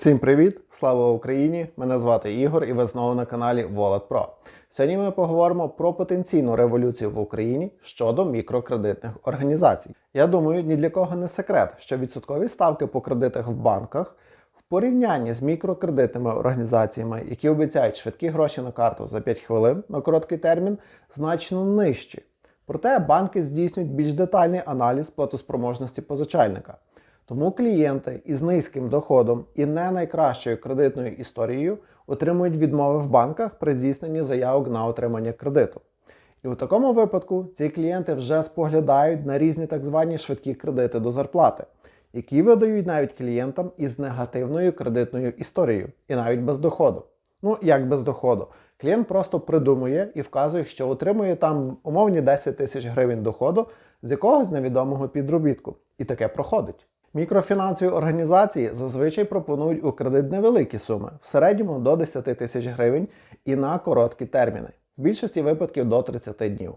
Усім привіт! Слава Україні! Мене звати Ігор і ви знову на каналі Wallet. Сьогодні ми поговоримо про потенційну революцію в Україні щодо мікрокредитних організацій. Я думаю, ні для кого не секрет, що відсоткові ставки по кредитах в банках в порівнянні з мікрокредитними організаціями, які обіцяють швидкі гроші на карту за 5 хвилин на короткий термін, значно нижчі. Проте банки здійснюють більш детальний аналіз платоспроможності позичальника. Тому клієнти із низьким доходом і не найкращою кредитною історією отримують відмови в банках при здійсненні заявок на отримання кредиту. І у такому випадку ці клієнти вже споглядають на різні так звані швидкі кредити до зарплати, які видають навіть клієнтам із негативною кредитною історією і навіть без доходу. Ну, як без доходу. Клієнт просто придумує і вказує, що отримує там умовні 10 тисяч гривень доходу з якогось невідомого підробітку. І таке проходить. Мікрофінансові організації зазвичай пропонують у кредит невеликі суми, в середньому до 10 тисяч гривень і на короткі терміни, в більшості випадків до 30 днів.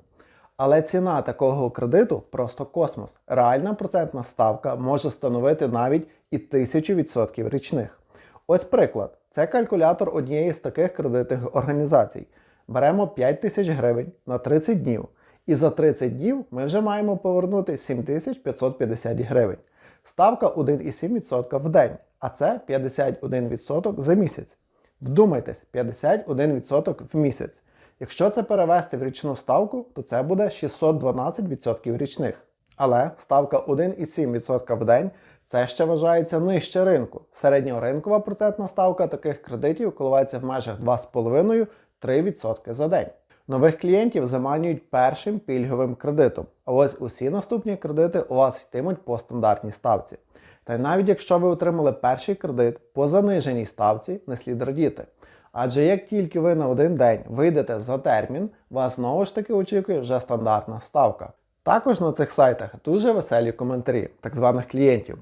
Але ціна такого кредиту просто космос. Реальна процентна ставка може становити навіть і 1000% річних. Ось приклад: це калькулятор однієї з таких кредитних організацій. Беремо 5 тисяч гривень на 30 днів, і за 30 днів ми вже маємо повернути 7550 гривень. Ставка 1,7% в день, а це 51% за місяць. Вдумайтесь, 51% в місяць. Якщо це перевести в річну ставку, то це буде 612% річних. Але ставка 1,7% в день це ще вважається нижче ринку. Середньоринкова процентна ставка таких кредитів коливається в межах 2,5-3% за день. Нових клієнтів заманюють першим пільговим кредитом, а ось усі наступні кредити у вас йтимуть по стандартній ставці. Та й навіть якщо ви отримали перший кредит по заниженій ставці, не слід радіти. Адже як тільки ви на один день вийдете за термін, вас знову ж таки очікує вже стандартна ставка. Також на цих сайтах дуже веселі коментарі так званих клієнтів.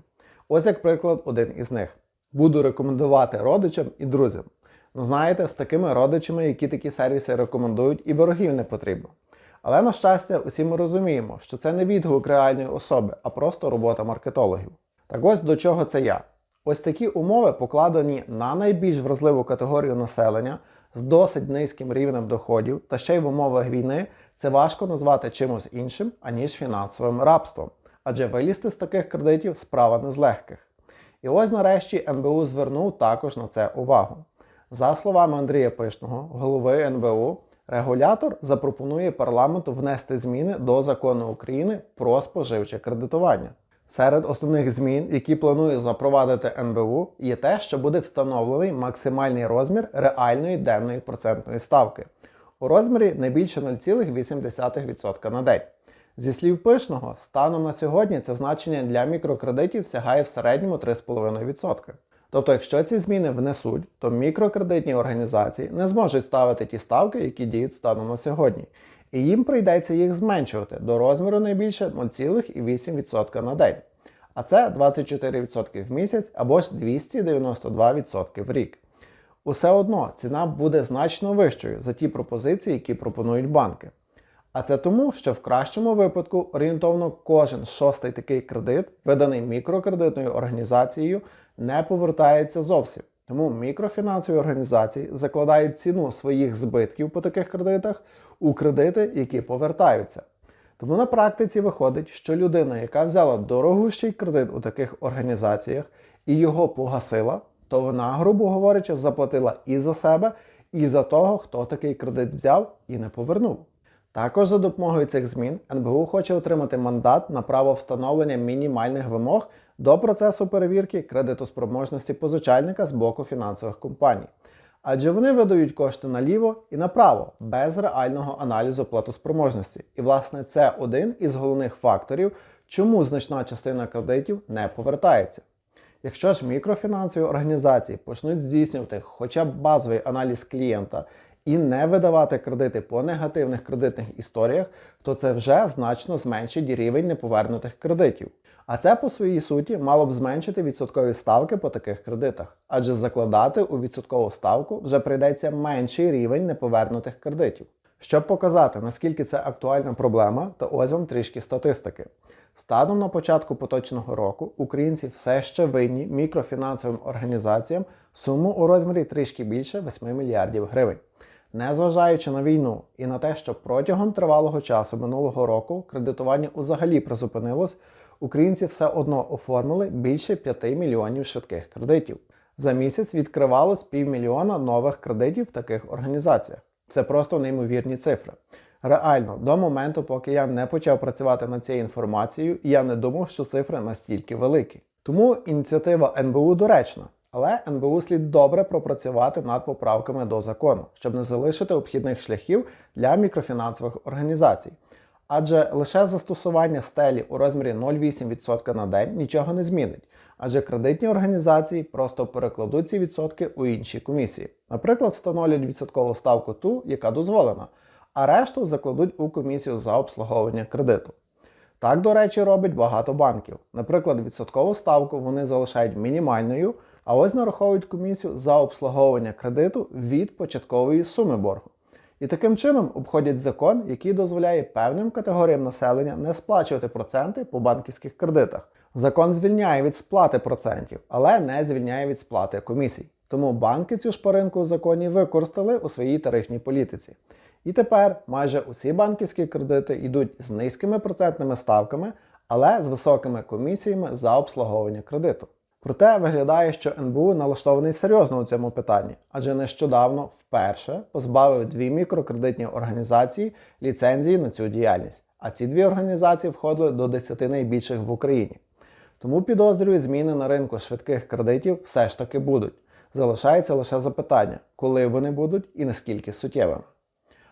Ось як приклад один із них. Буду рекомендувати родичам і друзям. Ну знаєте, з такими родичами, які такі сервіси рекомендують, і ворогів не потрібно. Але на щастя, усі ми розуміємо, що це не відгук реальної особи, а просто робота маркетологів. Так ось до чого це я. Ось такі умови покладені на найбільш вразливу категорію населення з досить низьким рівнем доходів, та ще й в умовах війни це важко назвати чимось іншим, аніж фінансовим рабством. Адже вилізти з таких кредитів справа не з легких. І ось нарешті НБУ звернув також на це увагу. За словами Андрія Пишного, голови НБУ, регулятор запропонує парламенту внести зміни до закону України про споживче кредитування. Серед основних змін, які планує запровадити НБУ, є те, що буде встановлений максимальний розмір реальної денної процентної ставки у розмірі не більше 0,8% на день. Зі слів пишного, станом на сьогодні це значення для мікрокредитів сягає в середньому 3,5%. Тобто, якщо ці зміни внесуть, то мікрокредитні організації не зможуть ставити ті ставки, які діють станом на сьогодні, і їм прийдеться їх зменшувати до розміру найбільше 0,8% на день. А це 24% в місяць або ж 292% в рік. Усе одно ціна буде значно вищою за ті пропозиції, які пропонують банки. А це тому, що в кращому випадку орієнтовно кожен шостий такий кредит, виданий мікрокредитною організацією, не повертається зовсім. Тому мікрофінансові організації закладають ціну своїх збитків по таких кредитах у кредити, які повертаються. Тому на практиці виходить, що людина, яка взяла дорогущий кредит у таких організаціях і його погасила, то вона, грубо говорячи, заплатила і за себе, і за того, хто такий кредит взяв і не повернув. Також за допомогою цих змін НБУ хоче отримати мандат на право встановлення мінімальних вимог до процесу перевірки кредитоспроможності позичальника з боку фінансових компаній. Адже вони видають кошти наліво і направо без реального аналізу платоспроможності. І, власне, це один із головних факторів, чому значна частина кредитів не повертається. Якщо ж мікрофінансові організації почнуть здійснювати хоча б базовий аналіз клієнта і не видавати кредити по негативних кредитних історіях, то це вже значно зменшить рівень неповернутих кредитів. А це по своїй суті мало б зменшити відсоткові ставки по таких кредитах, адже закладати у відсоткову ставку вже прийдеться менший рівень неповернутих кредитів. Щоб показати, наскільки це актуальна проблема, то ось вам трішки статистики. Станом на початку поточного року українці все ще винні мікрофінансовим організаціям суму у розмірі трішки більше 8 мільярдів гривень. Незважаючи на війну і на те, що протягом тривалого часу минулого року кредитування взагалі призупинилось, українці все одно оформили більше 5 мільйонів швидких кредитів. За місяць відкривалось півмільйона нових кредитів в таких організаціях. Це просто неймовірні цифри. Реально, до моменту, поки я не почав працювати над цією інформацією, я не думав, що цифри настільки великі. Тому ініціатива НБУ доречна, але НБУ слід добре пропрацювати над поправками до закону, щоб не залишити обхідних шляхів для мікрофінансових організацій. Адже лише застосування стелі у розмірі 0,8% на день нічого не змінить, адже кредитні організації просто перекладуть ці відсотки у інші комісії. Наприклад, встановлять відсоткову ставку ту, яка дозволена, а решту закладуть у комісію за обслуговування кредиту. Так, до речі, робить багато банків. Наприклад, відсоткову ставку вони залишають мінімальною, а ось нараховують комісію за обслуговування кредиту від початкової суми боргу. І таким чином обходять закон, який дозволяє певним категоріям населення не сплачувати проценти по банківських кредитах. Закон звільняє від сплати процентів, але не звільняє від сплати комісій. Тому банки цю шпаринку у законі використали у своїй тарифній політиці. І тепер майже усі банківські кредити йдуть з низькими процентними ставками, але з високими комісіями за обслуговування кредиту. Проте виглядає, що НБУ налаштований серйозно у цьому питанні, адже нещодавно вперше позбавив дві мікрокредитні організації ліцензії на цю діяльність. А ці дві організації входили до 10 найбільших в Україні. Тому підозрюю, зміни на ринку швидких кредитів все ж таки будуть. Залишається лише запитання, коли вони будуть і наскільки суттєвими.